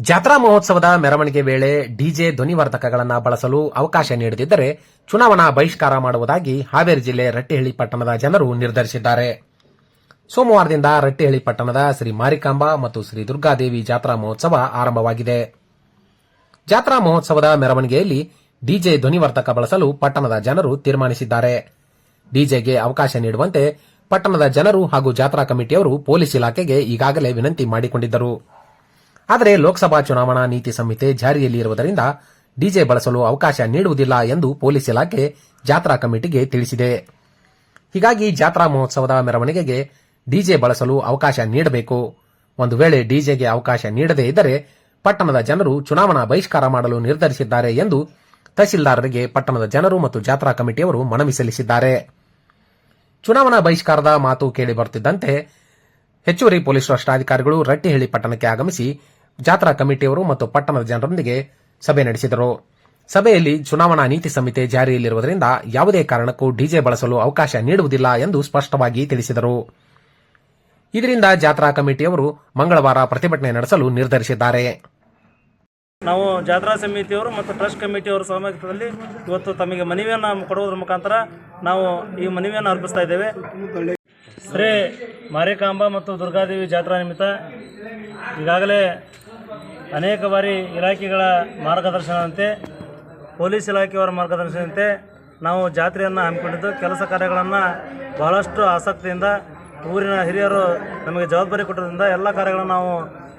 ಜಾತ್ರಾ ಮಹೋತ್ಸವದ ಮೆರವಣಿಗೆ ವೇಳೆ ಡಿಜೆ ಧ್ವನಿವರ್ಧಕಗಳನ್ನು ಬಳಸಲು ಅವಕಾಶ ನೀಡದಿದ್ದರೆ ಚುನಾವಣಾ ಬಹಿಷ್ಕಾರ ಮಾಡುವುದಾಗಿ ಹಾವೇರಿ ಜಿಲ್ಲೆ ರಟ್ಟಿಹಳ್ಳಿ ಪಟ್ಟಣದ ಜನರು ನಿರ್ಧರಿಸಿದ್ದಾರೆ. ಸೋಮವಾರದಿಂದ ರಟ್ಟಿಹಳ್ಳಿ ಪಟ್ಟಣದ ಶ್ರೀ ಮಾರಿಕಾಂಬಾ ಮತ್ತು ಶ್ರೀ ದುರ್ಗಾದೇವಿ ಜಾತ್ರಾ ಮಹೋತ್ಸವ ಆರಂಭವಾಗಿದೆ. ಜಾತ್ರಾ ಮಹೋತ್ಸವದ ಮೆರವಣಿಗೆಯಲ್ಲಿ ಡಿಜೆ ಧ್ವನಿವರ್ಧಕ ಬಳಸಲು ಪಟ್ಟಣದ ಜನರು ತೀರ್ಮಾನಿಸಿದ್ದಾರೆ. ಡಿಜೆಗೆ ಅವಕಾಶ ನೀಡುವಂತೆ ಪಟ್ಟಣದ ಜನರು ಹಾಗೂ ಜಾತ್ರಾ ಕಮಿಟಿಯವರು ಪೊಲೀಸ್ ಇಲಾಖೆಗೆ ಈಗಾಗಲೇ ವಿನಂತಿ ಮಾಡಿಕೊಂಡಿದ್ದರು. ಆದರೆ ಲೋಕಸಭಾ ಚುನಾವಣಾ ನೀತಿ ಸಂಹಿತೆ ಜಾರಿಯಲ್ಲಿ ಇರುವುದರಿಂದ ಡಿಜೆ ಬಳಸಲು ಅವಕಾಶ ನೀಡುವುದಿಲ್ಲ ಎಂದು ಪೊಲೀಸ್ ಇಲಾಖೆ ಜಾತ್ರಾ ಕಮಿಟಿಗೆ ತಿಳಿಸಿದೆ. ಹೀಗಾಗಿ ಜಾತ್ರಾ ಮಹೋತ್ಸವದ ಮೆರವಣಿಗೆಗೆ ಡಿಜೆ ಬಳಸಲು ಅವಕಾಶ ನೀಡಬೇಕು. ಒಂದು ವೇಳೆ ಡಿಜೆಗೆ ಅವಕಾಶ ನೀಡದೇ ಇದ್ದರೆ ಪಟ್ಟಣದ ಜನರು ಚುನಾವಣಾ ಬಹಿಷ್ಕಾರ ಮಾಡಲು ನಿರ್ಧರಿಸಿದ್ದಾರೆ ಎಂದು ತಹಸೀಲ್ದಾರರಿಗೆ ಪಟ್ಟಣದ ಜನರು ಮತ್ತು ಜಾತ್ರಾ ಕಮಿಟಿಯವರು ಮನವಿ ಸಲ್ಲಿಸಿದ್ದಾರೆ. ಚುನಾವಣಾ ಬಹಿಷ್ಕಾರದ ಮಾತು ಕೇಳಿ ಬರುತ್ತಿದ್ದಂತೆ ಹೆಚ್ಚುವರಿ ಪೊಲೀಸ್ ವರಿಷ್ಠಾಧಿಕಾರಿಗಳು ರಟ್ಟಿಹಳ್ಳಿ ಪಟ್ಟಣಕ್ಕೆ ಆಗಮಿಸಿ ಜಾತ್ರಾ ಕಮಿಟಿಯವರು ಮತ್ತು ಪಟ್ಟಣದ ಜನರೊಂದಿಗೆ ಸಭೆ ನಡೆಸಿದರು. ಸಭೆಯಲ್ಲಿ ಚುನಾವಣಾ ನೀತಿ ಸಂಹಿತೆ ಜಾರಿಯಲ್ಲಿರುವುದರಿಂದ ಯಾವುದೇ ಕಾರಣಕ್ಕೂ ಡಿಜೆ ಬಳಸಲು ಅವಕಾಶ ನೀಡುವುದಿಲ್ಲ ಎಂದು ಸ್ಪಷ್ಟವಾಗಿ ತಿಳಿಸಿದರು. ಇದರಿಂದ ಜಾತ್ರಾ ಕಮಿಟಿಯವರು ಮಂಗಳವಾರ ಪ್ರತಿಭಟನೆ ನಡೆಸಲು ನಿರ್ಧರಿಸಿದ್ದಾರೆ. ನಾವು ಜಾತ್ರಾ ಸಮಿತಿಯವರು ಮತ್ತು ಟ್ರಸ್ಟ್ ಕಮಿಟಿಯವರ ಸಹಭಾಗಿತ್ವದಲ್ಲಿ ಇವತ್ತು ತಮಗೆ ಮನವಿಯನ್ನು ಕೊಡುವುದರ ಮುಖಾಂತರ ನಾವು ಈ ಮನವಿಯನ್ನು ಅರ್ಪಿಸ್ತಾ ಇದ್ದೇವೆ. ಶ್ರೀ ಮಾರಿಕಾಂಬ ಮತ್ತು ದುರ್ಗಾದೇವಿ ಜಾತ್ರಾ ನಿಮಿತ್ತ ಈಗಾಗಲೇ ಅನೇಕ ಬಾರಿ ಇಲಾಖೆಗಳ ಮಾರ್ಗದರ್ಶನದಂತೆ, ಪೊಲೀಸ್ ಇಲಾಖೆಯವರ ಮಾರ್ಗದರ್ಶನದಂತೆ ನಾವು ಜಾತ್ರೆಯನ್ನು ಹಮ್ಮಿಕೊಂಡಿದ್ದು. ಕೆಲಸ ಕಾರ್ಯಗಳನ್ನು ಬಹಳಷ್ಟು ಆಸಕ್ತಿಯಿಂದ ಊರಿನ ಹಿರಿಯರು ನಮಗೆ ಜವಾಬ್ದಾರಿ ಕೊಟ್ಟರಿಂದ ಎಲ್ಲ ಕಾರ್ಯಗಳನ್ನು ನಾವು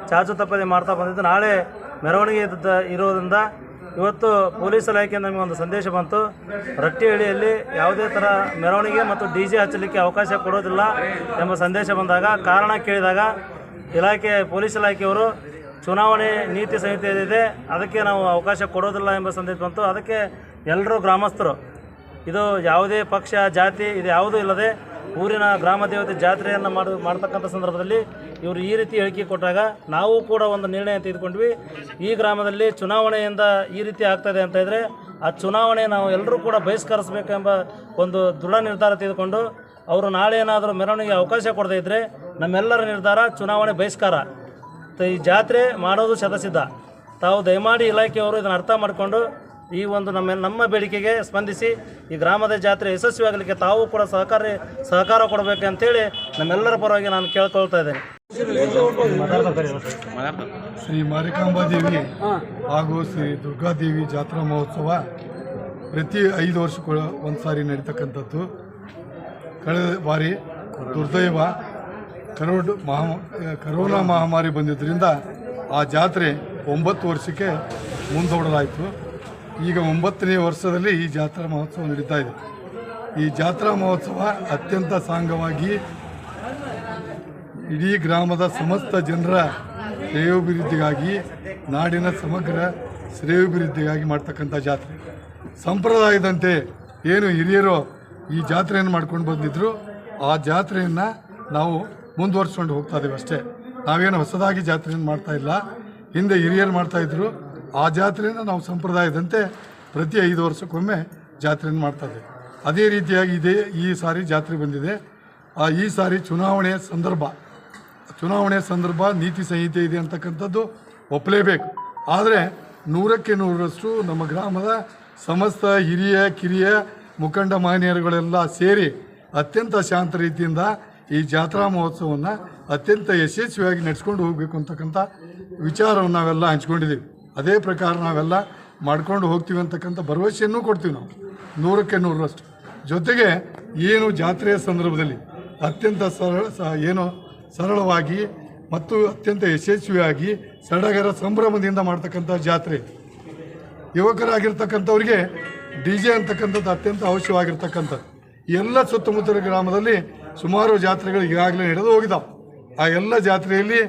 ಚಾಚು ತಪ್ಪದೆ ಮಾಡ್ತಾ ಬಂದಿದ್ದು. ನಾಳೆ ಮೆರವಣಿಗೆ ಇರೋದ್ರಿಂದ ಇವತ್ತು ಪೊಲೀಸ್ ಇಲಾಖೆಯಿಂದ ನಮಗೆ ಒಂದು ಸಂದೇಶ ಬಂತು. ರಟ್ಟಿಹಳ್ಳಿಯಲ್ಲಿ ಯಾವುದೇ ಥರ ಮೆರವಣಿಗೆ ಮತ್ತು ಡಿ ಜೆ ಹಚ್ಚಲಿಕ್ಕೆ ಅವಕಾಶ ಕೊಡೋದಿಲ್ಲ ಎಂಬ ಸಂದೇಶ ಬಂದಾಗ, ಕಾರಣ ಕೇಳಿದಾಗ ಇಲಾಖೆ ಪೊಲೀಸ್ ಇಲಾಖೆಯವರು ಚುನಾವಣೆ ನೀತಿ ಸಂಹಿತೆ ಇದೆ ಅದಕ್ಕೆ ನಾವು ಅವಕಾಶ ಕೊಡೋದಿಲ್ಲ ಎಂಬ ಸಂದೇಶ ಬಂತು. ಅದಕ್ಕೆ ಎಲ್ಲರೂ ಗ್ರಾಮಸ್ಥರು, ಇದು ಯಾವುದೇ ಪಕ್ಷ, ಜಾತಿ, ಇದು ಯಾವುದೂ ಇಲ್ಲದೆ ಊರಿನ ಗ್ರಾಮ ದೇವತೆ ಜಾತ್ರೆಯನ್ನು ಮಾಡ, ಮಾಡ್ತಕ್ಕಂಥ ಸಂದರ್ಭದಲ್ಲಿ ಇವರು ಈ ರೀತಿ ಹೇಳಿಕೆ ಕೊಟ್ಟಾಗ ನಾವು ಕೂಡ ಒಂದು ನಿರ್ಣಯ ತೆಗೆದುಕೊಂಡ್ವಿ. ಈ ಗ್ರಾಮದಲ್ಲಿ ಚುನಾವಣೆಯಿಂದ ಈ ರೀತಿ ಆಗ್ತದೆ ಅಂತ ಇದ್ದರೆ ಆ ಚುನಾವಣೆ ನಾವು ಎಲ್ಲರೂ ಕೂಡ ಬಹಿಷ್ಕರಿಸಬೇಕೆಂಬ ಒಂದು ದೃಢ ನಿರ್ಧಾರ ತೆಗೆದುಕೊಂಡು, ಅವರು ನಾಳೆ ಏನಾದರೂ ಮೆರವಣಿಗೆ ಅವಕಾಶ ಕೊಡದೇ ಇದ್ದರೆ ನಮ್ಮೆಲ್ಲರ ನಿರ್ಧಾರ ಚುನಾವಣೆ ಬಹಿಷ್ಕಾರ. ಈ ಜಾತ್ರೆ ಮಾಡೋದು ಶತಸಿದ್ಧ. ತಾವು ದಯಮಾಡಿ ಇಲಾಖೆಯವರು ಇದನ್ನು ಅರ್ಥ ಮಾಡಿಕೊಂಡು ಈ ಒಂದು ನಮ್ಮ ನಮ್ಮ ಬೇಡಿಕೆಗೆ ಸ್ಪಂದಿಸಿ ಈ ಗ್ರಾಮದ ಜಾತ್ರೆ ಯಶಸ್ವಿಯಾಗಲಿಕ್ಕೆ ತಾವು ಕೂಡ ಸಹಕಾರ ಸಹಕಾರ ಕೊಡಬೇಕು ಅಂತೇಳಿ ನಮ್ಮೆಲ್ಲರ ಪರವಾಗಿ ನಾನು ಕೇಳ್ಕೊಳ್ತಾ ಇದ್ದೇನೆ. ಶ್ರೀ ಮಾರಿಕಾಂಬಾದೇವಿ ಹಾಗೂ ಶ್ರೀ ದುರ್ಗಾದೇವಿ ಜಾತ್ರಾ ಮಹೋತ್ಸವ ಪ್ರತಿ ಐದು ವರ್ಷಕ್ಕೂ ಒಂದು ಸಾರಿ ನಡೀತಕ್ಕಂಥದ್ದು. ಕಳೆದ ಬಾರಿ ದುರ್ದೈವ ಕರೋಡ್ ಮಹಾ ಕರೋನಾ ಮಹಾಮಾರಿ ಬಂದಿದ್ದರಿಂದ ಆ ಜಾತ್ರೆ ಒಂಬತ್ತು ವರ್ಷಕ್ಕೆ ಮುಂದೂಡಲಾಯಿತು. ಈಗ ಒಂಬತ್ತನೇ ವರ್ಷದಲ್ಲಿ ಈ ಜಾತ್ರಾ ಮಹೋತ್ಸವ ನಡೀತಾ ಇದೆ. ಈ ಜಾತ್ರಾ ಮಹೋತ್ಸವ ಅತ್ಯಂತ ಸಾಂಗವಾಗಿ ಇಡೀ ಗ್ರಾಮದ ಸಮಸ್ತ ಜನರ ಶ್ರೇಯೋಭಿವೃದ್ಧಿಗಾಗಿ, ನಾಡಿನ ಸಮಗ್ರ ಶ್ರೇಯೋಭಿವೃದ್ಧಿಗಾಗಿ ಮಾಡ್ತಕ್ಕಂಥ ಜಾತ್ರೆ. ಸಂಪ್ರದಾಯದಂತೆ ಏನು ಹಿರಿಯರು ಈ ಜಾತ್ರೆಯನ್ನು ಮಾಡ್ಕೊಂಡು ಬಂದಿದ್ರು, ಆ ಜಾತ್ರೆಯನ್ನು ನಾವು ಮುಂದುವರ್ಸ್ಕೊಂಡು ಹೋಗ್ತಾ ಇದ್ದೀವಿ ಅಷ್ಟೇ. ನಾವೇನು ಹೊಸದಾಗಿ ಜಾತ್ರೆಯನ್ನು ಮಾಡ್ತಾ ಇಲ್ಲ. ಹಿಂದೆ ಹಿರಿಯರು ಮಾಡ್ತಾಯಿದ್ರು ಆ ಜಾತ್ರೆಯನ್ನು ನಾವು ಸಂಪ್ರದಾಯದಂತೆ ಪ್ರತಿ ಐದು ವರ್ಷಕ್ಕೊಮ್ಮೆ ಜಾತ್ರೆಯನ್ನು ಮಾಡ್ತಾ ಇದ್ದೀವಿ ಅದೇ ರೀತಿಯಾಗಿ ಇದೇ ಈ ಸಾರಿ ಜಾತ್ರೆ ಬಂದಿದೆ. ಆ ಈ ಸಾರಿ ಚುನಾವಣೆಯ ಸಂದರ್ಭ ಚುನಾವಣೆ ಸಂದರ್ಭ ನೀತಿ ಸಂಹಿತೆ ಇದೆ ಅಂತಕ್ಕಂಥದ್ದು ಒಪ್ಪಲೇಬೇಕು. ಆದರೆ ನೂರಕ್ಕೆ ನೂರರಷ್ಟು ನಮ್ಮ ಗ್ರಾಮದ ಸಮಸ್ತ ಹಿರಿಯ, ಕಿರಿಯ ಮುಖಂಡ, ಮಹನೀಯರುಗಳೆಲ್ಲ ಸೇರಿ ಅತ್ಯಂತ ಶಾಂತ ರೀತಿಯಿಂದ ಈ ಜಾತ್ರಾ ಮಹೋತ್ಸವವನ್ನು ಅತ್ಯಂತ ಯಶಸ್ವಿಯಾಗಿ ನಡೆಸ್ಕೊಂಡು ಹೋಗಬೇಕು ಅಂತಕ್ಕಂಥ ವಿಚಾರವನ್ನು ನಾವೆಲ್ಲ ಹಂಚ್ಕೊಂಡಿದ್ದೀವಿ. ಅದೇ ಪ್ರಕಾರ ನಾವೆಲ್ಲ ಮಾಡ್ಕೊಂಡು ಹೋಗ್ತೀವಿ ಅಂತಕ್ಕಂಥ ಭರವಸೆಯನ್ನು ಕೊಡ್ತೀವಿ ನಾವು. ನೂರಕ್ಕೆ ನೂರರಷ್ಟು. ಜೊತೆಗೆ ಏನು ಜಾತ್ರೆಯ ಸಂದರ್ಭದಲ್ಲಿ ಅತ್ಯಂತ ಸರಳ ಸ, ಏನು ಸರಳವಾಗಿ ಮತ್ತು ಅತ್ಯಂತ ಯಶಸ್ವಿಯಾಗಿ ಸಡಗರ ಸಂಭ್ರಮದಿಂದ ಮಾಡ್ತಕ್ಕಂಥ ಜಾತ್ರೆ. ಯುವಕರಾಗಿರ್ತಕ್ಕಂಥವ್ರಿಗೆ ಡಿ ಜೆ ಅಂತಕ್ಕಂಥದ್ದು ಅತ್ಯಂತ ಅವಶ್ಯವಾಗಿರ್ತಕ್ಕಂಥದ್ದು. ಎಲ್ಲ ಸುತ್ತಮುತ್ತಲ ಗ್ರಾಮದಲ್ಲಿ ಸುಮಾರು ಜಾತ್ರೆಗಳು ಈಗಾಗಲೇ ನಡೆದು ಹೋಗಿದ್ದಾವೆ ಆ ಎಲ್ಲ ಜಾತ್ರೆಯಲ್ಲಿ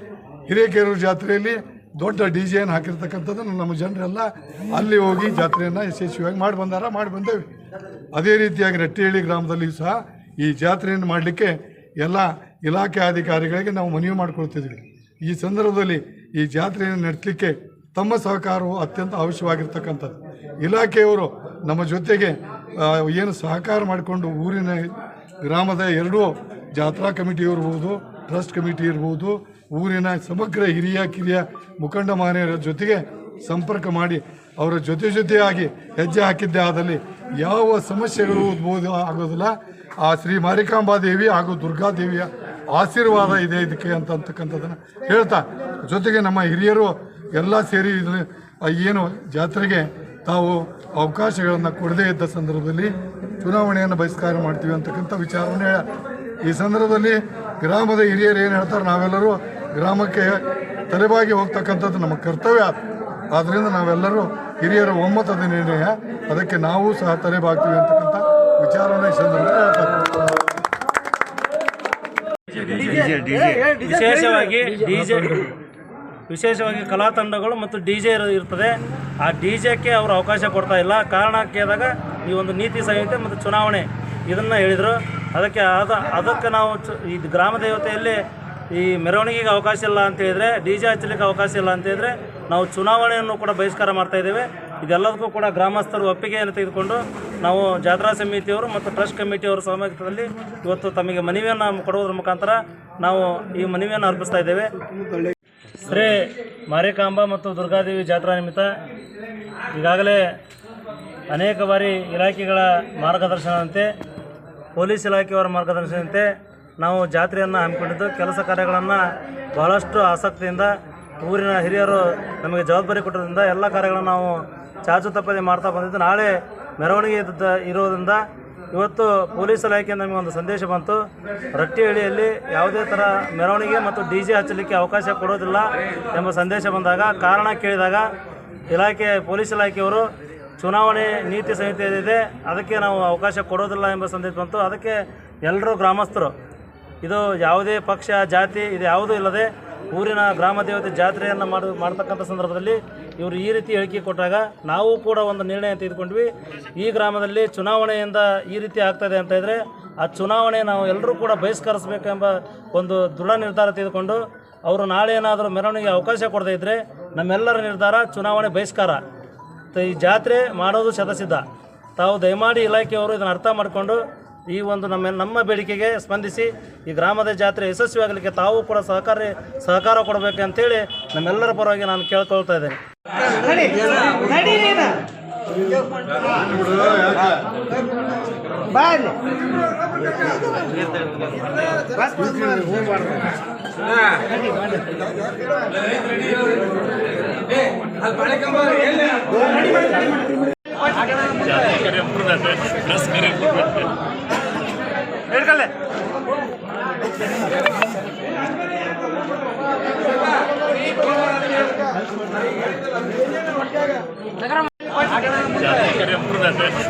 ಹಿರೇಕೆರೂರು ಜಾತ್ರೆಯಲ್ಲಿ ದೊಡ್ಡ ಡಿ ಜೆಯನ್ನು ಹಾಕಿರ್ತಕ್ಕಂಥದ್ದನ್ನು ನಮ್ಮ ಜನರೆಲ್ಲ ಅಲ್ಲಿ ಹೋಗಿ ಜಾತ್ರೆಯನ್ನು ಯಶಸ್ವಿಯಾಗಿ ಮಾಡಿ ಬಂದಾರ, ಮಾಡಿ ಬಂದೇವೆ. ಅದೇ ರೀತಿಯಾಗಿ ರಟ್ಟಿಹಳ್ಳಿ ಗ್ರಾಮದಲ್ಲಿಯೂ ಸಹ ಈ ಜಾತ್ರೆಯನ್ನು ಮಾಡಲಿಕ್ಕೆ ಎಲ್ಲ ಇಲಾಖೆ ಅಧಿಕಾರಿಗಳಿಗೆ ನಾವು ಮನವಿ ಮಾಡಿಕೊಳ್ತಿದ್ವಿ. ಈ ಸಂದರ್ಭದಲ್ಲಿ ಈ ಜಾತ್ರೆಯನ್ನು ನಡೆಸಲಿಕ್ಕೆ ತಮ್ಮ ಸಹಕಾರವು ಅತ್ಯಂತ ಅವಶ್ಯವಾಗಿರ್ತಕ್ಕಂಥದ್ದು. ಇಲಾಖೆಯವರು ನಮ್ಮ ಜೊತೆಗೆ ಏನು ಸಹಕಾರ ಮಾಡಿಕೊಂಡು ಊರಿನ ಗ್ರಾಮದ ಎರಡೂ ಜಾತ್ರಾ ಕಮಿಟಿ ಇರ್ಬೋದು, ಟ್ರಸ್ಟ್ ಕಮಿಟಿ ಇರ್ಬೋದು, ಊರಿನ ಸಮಗ್ರ ಹಿರಿಯ ಕಿರಿಯ ಮುಖಂಡ ಮಾನ್ಯರ ಜೊತೆಗೆ ಸಂಪರ್ಕ ಮಾಡಿ ಅವರ ಜೊತೆ ಜೊತೆಯಾಗಿ ಹೆಜ್ಜೆ ಹಾಕಿದ್ದೆ ಆದಲ್ಲಿ ಯಾವ ಸಮಸ್ಯೆಗಳು ಉದ್ಭವ ಆಗೋದಿಲ್ಲ. ಆ ಶ್ರೀ ಮಾರಿಕಾಂಬಾದೇವಿ ಹಾಗೂ ದುರ್ಗಾದೇವಿಯ ಆಶೀರ್ವಾದ ಇದೆ ಇದಕ್ಕೆ ಅಂತ ಅಂತಕ್ಕಂಥದ್ದನ್ನು ಹೇಳ್ತಾ, ಜೊತೆಗೆ ನಮ್ಮ ಹಿರಿಯರು ಎಲ್ಲ ಸೇರಿ ಏನು ಜಾತ್ರೆಗೆ ತಾವು ಅವಕಾಶಗಳನ್ನು ಕೊಡದೇ ಇದ್ದ ಸಂದರ್ಭದಲ್ಲಿ ಚುನಾವಣೆಯನ್ನು ಬಹಿಷ್ಕಾರ ಮಾಡ್ತೀವಿ ಅಂತಕ್ಕಂಥ ವಿಚಾರವನ್ನು ಹೇಳ. ಈ ಸಂದರ್ಭದಲ್ಲಿ ಗ್ರಾಮದ ಹಿರಿಯರು ಏನು ಹೇಳ್ತಾರೆ? ನಾವೆಲ್ಲರೂ ಗ್ರಾಮಕ್ಕೆ ತಲೆಬಾಗಿ ಹೋಗ್ತಕ್ಕಂಥದ್ದು ನಮ್ಮ ಕರ್ತವ್ಯ. ಆದ್ದರಿಂದ ನಾವೆಲ್ಲರೂ ಹಿರಿಯರ ಒಮ್ಮತದ ನಿರ್ಣಯ, ಅದಕ್ಕೆ ನಾವು ಸಹ ತಲೆಬಾಗ್ತೀವಿ ಅಂತಕ್ಕಂಥ ವಿಚಾರವನ್ನು ಈ ಸಂದರ್ಭದಲ್ಲಿ ಹೇಳ್ತಾರೆ. ವಿಶೇಷವಾಗಿ ವಿಶೇಷವಾಗಿ ಕಲಾ ತಂಡಗಳು ಮತ್ತು ಡಿ ಜೆ ಇರ್ತದೆ. ಆ ಡಿ ಜೆಕ್ಕೆ ಅವರು ಅವಕಾಶ ಕೊಡ್ತಾ ಇಲ್ಲ. ಕಾರಣ ಕೇಳಿದಾಗ ಈ ಒಂದು ನೀತಿ ಸಂಹಿತೆ ಮತ್ತು ಚುನಾವಣೆ ಇದನ್ನು ಹೇಳಿದರು. ಅದಕ್ಕೆ ಅದ ಅದಕ್ಕೆ ನಾವು ಈ ಗ್ರಾಮ ದೇವತೆಯಲ್ಲಿ ಈ ಮೆರವಣಿಗೆಗೆ ಅವಕಾಶ ಇಲ್ಲ ಅಂತ ಹೇಳಿದರೆ, ಡಿ ಜೆ ಹಚ್ಚಲಿಕ್ಕೆ ಅವಕಾಶ ಇಲ್ಲ ಅಂತ ಹೇಳಿದರೆ ನಾವು ಚುನಾವಣೆಯನ್ನು ಕೂಡ ಬಹಿಷ್ಕಾರ ಮಾಡ್ತಾ ಇದ್ದೇವೆ. ಇದೆಲ್ಲದಕ್ಕೂ ಕೂಡ ಗ್ರಾಮಸ್ಥರು ಒಪ್ಪಿಗೆಯನ್ನು ತೆಗೆದುಕೊಂಡು ನಾವು ಜಾತ್ರಾ ಸಮಿತಿಯವರು ಮತ್ತು ಟ್ರಸ್ಟ್ ಕಮಿಟಿಯವರ ಸಹಭಾಗಿತ್ವದಲ್ಲಿ ಇವತ್ತು ತಮಗೆ ಮನವಿಯನ್ನು ಕೊಡುವುದರ ಮುಖಾಂತರ ನಾವು ಈ ಮನವಿಯನ್ನು ಅರ್ಪಿಸ್ತಾ ಇದ್ದೇವೆ. ಶ್ರೀ ಮಾರಿಕಾಂಬ ಮತ್ತು ದುರ್ಗಾದೇವಿ ಜಾತ್ರಾ ನಿಮಿತ್ತ ಈಗಾಗಲೇ ಅನೇಕ ಬಾರಿ ಇಲಾಖೆಗಳ ಮಾರ್ಗದರ್ಶನದಂತೆ, ಪೊಲೀಸ್ ಇಲಾಖೆಯವರ ಮಾರ್ಗದರ್ಶನದಂತೆ ನಾವು ಜಾತ್ರೆಯನ್ನು ಹಮ್ಮಿಕೊಂಡಿದ್ದು. ಕೆಲಸ ಕಾರ್ಯಗಳನ್ನು ಬಹಳಷ್ಟು ಆಸಕ್ತಿಯಿಂದ ಊರಿನ ಹಿರಿಯರು ನಮಗೆ ಜವಾಬ್ದಾರಿ ಕೊಟ್ಟದ್ರಿಂದ ಎಲ್ಲ ಕಾರ್ಯಗಳನ್ನು ನಾವು ಚಾಚು ತಪ್ಪದೆ ಮಾಡ್ತಾ ಬಂದಿದ್ದು. ನಾಳೆ ಮೆರವಣಿಗೆ ಇರೋದ್ರಿಂದ ಇವತ್ತು ಪೊಲೀಸ್ ಇಲಾಖೆಯಿಂದ ನಮಗೆ ಒಂದು ಸಂದೇಶ ಬಂತು. ರಟ್ಟಿಹಳ್ಳಿಯಲ್ಲಿ ಯಾವುದೇ ಥರ ಮೆರವಣಿಗೆ ಮತ್ತು ಡಿ ಜೆ ಹಚ್ಚಲಿಕ್ಕೆ ಅವಕಾಶ ಕೊಡೋದಿಲ್ಲ ಎಂಬ ಸಂದೇಶ ಬಂದಾಗ ಕಾರಣ ಕೇಳಿದಾಗ ಇಲಾಖೆ ಪೊಲೀಸ್ ಇಲಾಖೆಯವರು ಚುನಾವಣೆ ನೀತಿ ಸಂಹಿತೆ ಇದೆ ಅದಕ್ಕೆ ನಾವು ಅವಕಾಶ ಕೊಡೋದಿಲ್ಲ ಎಂಬ ಸಂದೇಶ ಬಂತು. ಅದಕ್ಕೆ ಎಲ್ಲರೂ ಗ್ರಾಮಸ್ಥರು, ಇದು ಯಾವುದೇ ಪಕ್ಷ, ಜಾತಿ, ಇದು ಯಾವುದೂ ಇಲ್ಲದೆ ಊರಿನ ಗ್ರಾಮ ದೇವತೆ ಜಾತ್ರೆಯನ್ನು ಮಾಡಿ ಮಾಡ್ತಕ್ಕಂಥ ಸಂದರ್ಭದಲ್ಲಿ ಇವರು ಈ ರೀತಿ ಹೇಳಿಕೆ ಕೊಟ್ಟಾಗ ನಾವು ಕೂಡ ಒಂದು ನಿರ್ಣಯ ತೆಗೆದುಕೊಂಡ್ವಿ. ಈ ಗ್ರಾಮದಲ್ಲಿ ಚುನಾವಣೆಯಿಂದ ಈ ರೀತಿ ಆಗ್ತಾಯಿದೆ ಅಂತ ಇದ್ದರೆ ಆ ಚುನಾವಣೆ ನಾವು ಎಲ್ಲರೂ ಕೂಡ ಬಹಿಷ್ಕರಿಸಬೇಕೆಂಬ ಒಂದು ದೃಢ ನಿರ್ಧಾರ ತೆಗೆದುಕೊಂಡು ಅವರು ನಾಳೆ ಏನಾದರೂ ಮೆರವಣಿಗೆ ಅವಕಾಶ ಕೊಡದೇ ಇದ್ದರೆ ನಮ್ಮೆಲ್ಲರ ನಿರ್ಧಾರ ಚುನಾವಣೆ ಬಹಿಷ್ಕಾರ. ಈ ಜಾತ್ರೆ ಮಾಡೋದು ಶತಸಿದ್ಧ. ತಾವು ದಯಮಾಡಿ ಇಲಾಖೆಯವರು ಇದನ್ನು ಅರ್ಥ ಮಾಡಿಕೊಂಡು ಈ ಒಂದು ನಮ್ಮ ನಮ್ಮ ಬೇಡಿಕೆಗೆ ಸ್ಪಂದಿಸಿ ಈ ಗ್ರಾಮದ ಜಾತ್ರೆ ಯಶಸ್ವಿಯಾಗಲಿಕ್ಕೆ ತಾವು ಕೂಡ ಸಹಕಾರ ಸಹಕಾರ ಕೊಡಬೇಕು ಅಂತೇಳಿ ನಮ್ಮೆಲ್ಲರ ಪರವಾಗಿ ನಾನು ಕೇಳ್ಕೊಳ್ತಾ ಇದ್ದೇನೆ. ಹೇಳ್ಕಲ್ಲೇ ಹೇಳ್ಕಲ್ಲೇ